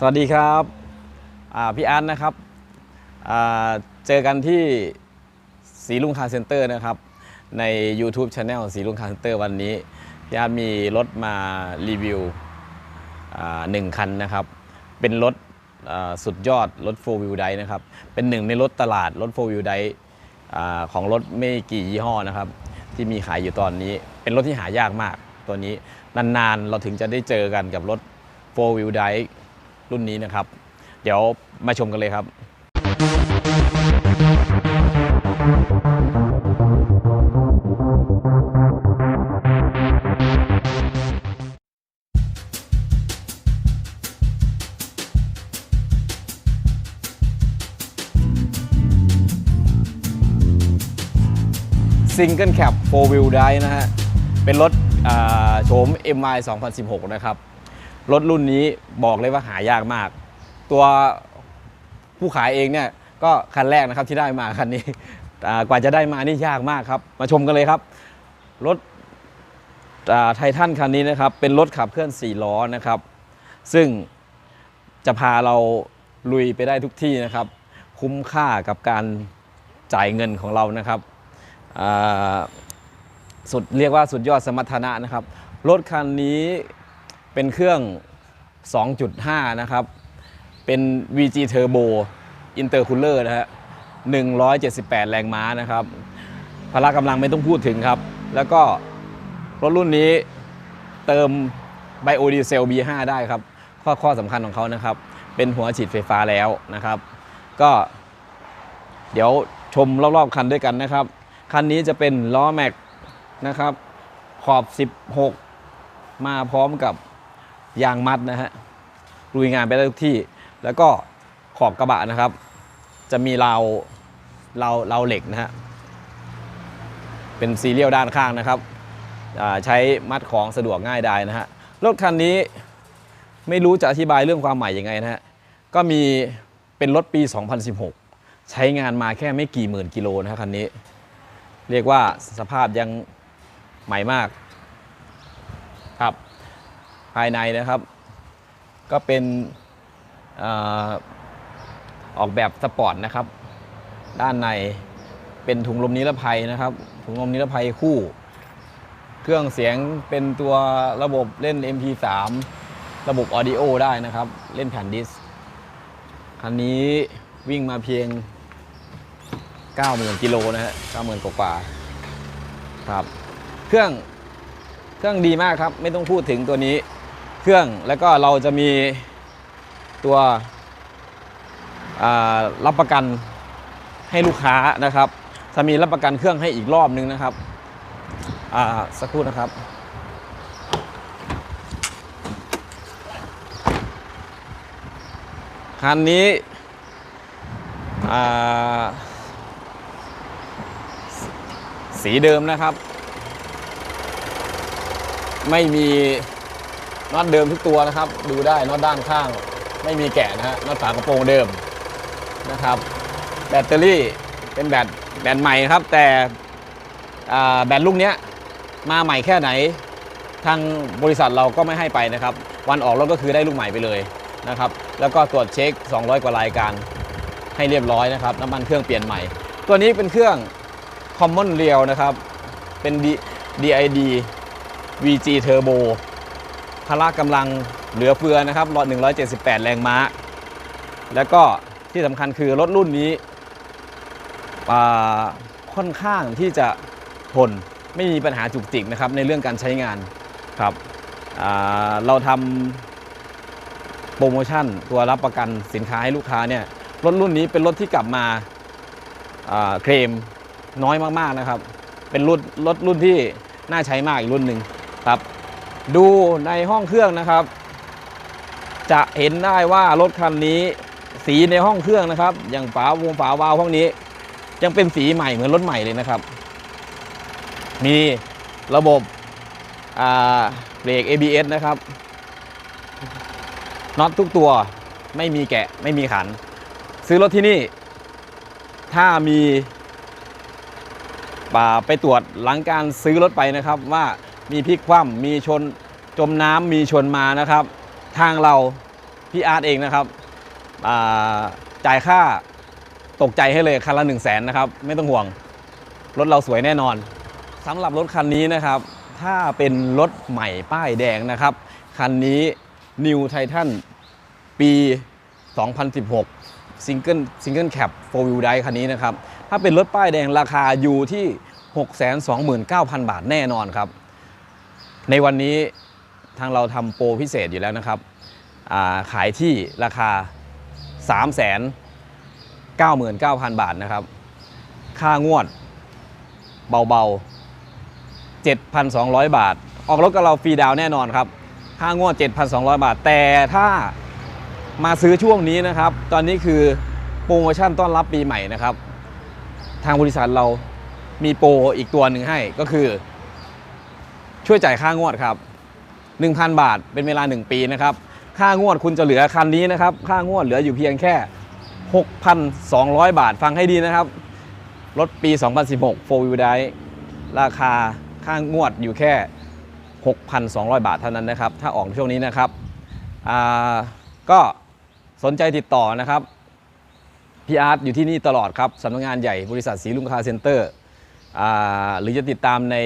สวัสดีครับพี่อาร์ตนะครับเจอกันที่สีลุงคาร์เซ็นเตอร์นะครับ ใน YouTube Channel สีลุงคาร์เซ็นเตอร์วันนี้พี่อาร์ตมีรถมารีวิวหนึ่งคันนะครับ เป็นรถสุดยอดรถ 4 wheel drive นะครับ เป็นหนึ่งในรถตลาดรถ 4 wheel drive ของรถไม่กี่ยี่ห้อนะครับ ที่มีขายอยู่ตอนนี้ เป็นรถที่หายากมากตัวนี้นานๆ เราถึงจะได้เจอกันกับรถ 4 wheel drive รุ่นนี้นะครับ เดี๋ยวมาชมกันเลยครับซิงเกิลแคป4 Wheel Drive นะฮะ เป็นรถอ่าโฉม MY 2016 นะครับ รถรุ่นนี้บอกเลยว่าหายากมาก ตัวผู้ขายเองเนี่ยก็คันแรกนะครับที่ได้มาคันนี้กว่าจะได้มานี่ยากมากครับ มาชมกันเลยครับ รถไททันคันนี้นะครับ เป็นรถขับเคลื่อน 4 ล้อนะครับ ซึ่งจะพาเราลุยไปได้ทุกที่นะครับ คุ้มค่ากับการจ่ายเงินของเรานะครับสุดเรียกว่าสุดยอดสมรรถนะนะครับ รถคันนี้ เป็นเครื่อง 2.5 นะครับ เป็น VG Turbo Intercooler นะฮะ178 แรงม้านะครับ พละกำลังไม่ต้องพูดถึงครับ แล้วก็รถรุ่นนี้เติมไบโอดีเซล B5 ได้ครับ ข้อข้อสำคัญของเขานะครับ เป็นหัวฉีดไฟฟ้าแล้วนะครับ ก็เดี๋ยวชมรอบๆคันด้วยกันนะครับ คันนี้จะเป็นล้อแม็กนะครับ ขอบ 16 มาพร้อมกับ ยางมัดนะฮะลุยงานไปได้ทุกที่ แล้วก็ขอบกระบะนะครับ จะมีราวราวราวเหล็กนะฮะเป็นซีเรียลด้านข้างนะครับใช้มัดของสะดวกง่ายได้นะฮะรถคันนี้ไม่รู้จะอธิบายเรื่องความใหม่ยังไงนะฮะก็มีเป็นรถปี 2016 ใช้งานมาแค่ไม่กี่หมื่นกิโลนะฮะคันนี้ เรียกว่าสภาพยังใหม่มากครับายในนะครับ ก็เป็นอออกแบบสปอร์ตนะครับ ด้านในเป็นถุงลมนิรภัยนะครับ ถุงลมนิรภัยคู่ เครื่องเสียงเป็นตัวระบบเล่น MP3 ระบบออดิโอได้นะครับ เล่นแผ่นดิสก์คันนี้วิ่งมาเพียง 90,000กิโลนะฮะ90,000กว่าครับ เครื่องเครื่องดีมากครับ ไม่ต้องพูดถึงตัวนี้ รื่อง แล้วก็เราจะมีตัวรับประกันให้ลูกค้านะครับจะมีรับประกันเครื่องให้อีกรอบนึงนะครับสักครู่นะครับคันนี้สีเดิมนะครับ ไม่มี น็อตเดิมทุกตัวนะครับ ดูได้น็อตด้านข้าง ไม่มีแกะนะฮะน็อตฝากระโปรงเดิมนะครับ แบตเตอรี่เป็นแบตแบตใหม่ครับ แต่แบตลูกเนี้ยมาใหม่แค่ไหน ทางบริษัทเราก็ไม่ให้ไปนะครับ วันออกรถก็คือได้ลูกใหม่ไปเลยนะครับ แล้วก็ตรวจเช็ค 200 กว่ารายการให้เรียบร้อยนะครับ น้ำมันเครื่องเปลี่ยนใหม่ ตัวนี้เป็นเครื่อง Common Rail นะครับ เป็น DID VG Turbo พละกำลังเหลือเฟือนะครับรถ178 แรงม้า แล้วก็ที่สำคัญคือรถรุ่นนี้ค่อนข้างที่จะทนไม่มีปัญหาจุกจิกนะครับในเรื่องการใช้งานครับเราทำโปรโมชั่นตัวรับประกันสินค้าให้ลูกค้าเนี่ยรถรุ่นนี้เป็นรถที่กลับมาอ่าเคลมน้อยมากๆนะครับ เป็นรุ่นรถรุ่นที่น่าใช้มากอีกรุ่นหนึ่งครับ ดูในห้องเครื่องนะครับ จะเห็นได้ว่ารถคันนี้ สีในห้องเครื่องนะครับ อย่างฝาวงฝาวาล์วห้องนี้ ยังเป็นสีใหม่เหมือนรถใหม่เลยนะครับ มีระบบเบรก ABS นะครับน็อตทุกตัวไม่มีแกะไม่มีขัน ซื้อรถที่นี่ ถ้ามีป่าไปตรวจหลังการซื้อรถไปนะครับว่า มีพลิกคว่ำมีชนจมน้ำมีชนมานะครับ ทางเราพี่อาร์ตเองนะครับจ่ายค่าตกใจให้เลยคันละ1 0 0 0 0แสนนะครับไม่ต้องห่วง รถเราสวยแน่นอนสำหรับรถคันนี้นะครับ ถ้าเป็นรถใหม่ป้ายแดงนะครับ คันนี้ New Titan ปี 2016ซิงเกิลซิงเกิลแคป4 Wheel Drive คันนี้นะครับ ถ้าเป็นรถป้ายแดงราคาอยู่ที่ 629,000 บาทแน่นอนครับ ในวันนี้ทางเราทำโปรพิเศษอยู่แล้วนะครับาขายที่ราคา 399,000 บาทนะครับ ค่างวดเบาๆ 7,200 บาท ออกรถกับเราฟรีดาวแน่นอนครับ ค่างวด 7,200 บาท แต่ถ้ามาซื้อช่วงนี้นะครับ ตอนนี้คือโปรโมชั่นต้อนรับปีใหม่นะครับ ทางบริษัทเรามีโปรอีกตัวหนึ่งให้ก็คือ ช่วยจ่ายค่างวดครับ 1,000 บาทเป็นเวลา 1 ปีนะครับ ค่างวดคุณจะเหลือคันนี้นะครับ ค่างวดเหลืออยู่เพียงแค่ 6,200 บาทฟังให้ดีนะครับ รถปี 2016 4 Wheel Drive ราคาค่างวดอยู่แค่ 6,200 บาทเท่านั้นนะครับ ถ้าออกช่วงนี้นะครับอ่าก็สนใจติดต่อนะครับพี่อาร์ตอยู่ที่นี่ตลอดครับสำนักงานใหญ่บริษัทสีลุงคาเซ็นเตอร์อ่าหรือจะติดตามใน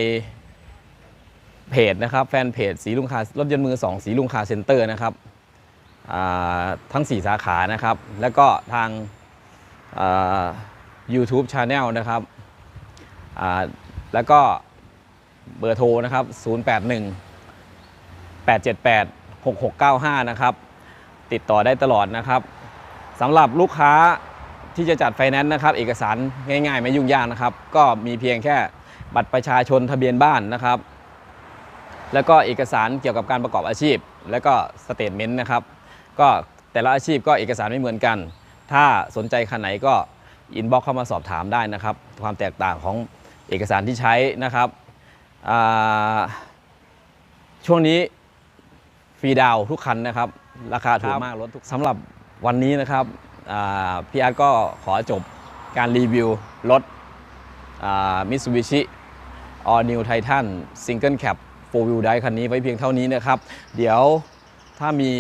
เพจนะครับแฟนเพจสีลุงคารถยนต์มือ 2 สีลุงคาเซ็นเตอร์นะครับทั้ง 4 สาขานะครับ แล้วก็ทางอ่า YouTube Channel นะครับแล้วก็เบอร์โทรนะครับ 081 878 6695 นะครับ ติดต่อได้ตลอดนะครับสำหรับลูกค้าที่จะจัดไฟแนนซ์นะครับ เอกสารง่ายๆ ไม่ยุ่งยากนะครับ ก็มีเพียงแค่บัตรประชาชนทะเบียนบ้านนะครับ แล้วก็เอกสารเกี่ยวกับการประกอบอาชีพ แล้วก็สเตทเมนต์นะครับ ก็แต่ละอาชีพก็เอกสารไม่เหมือนกัน ถ้าสนใจคันไหนก็อินบ็อกเข้ามาสอบถามได้นะครับ ความแตกต่างของเอกสารที่ใช้นะครับอ่าช่วงนี้ฟรีดาวน์ทุกคันนะครับ ราคาถูกมากรถทุกสำหรับวันนี้นะครับอ่าพี่อาร์ตก็ขอจบการรีวิวรถมิตซูบิชิ All New Titan Single Cab 4 Wheel Drive คันนี้ไว้เพียงเท่านี้นะครับ เดี๋ยวถ้ามี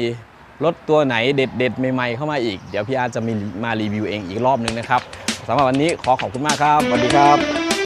รถตัวไหนเด็ดๆ ใหม่ๆ เข้ามาอีก เดี๋ยวพี่อาร์จะมีมารีวิวเองอีกรอบนึงนะครับสำหรับวันนี้ขอขอบคุณมากครับสวัสดีครับ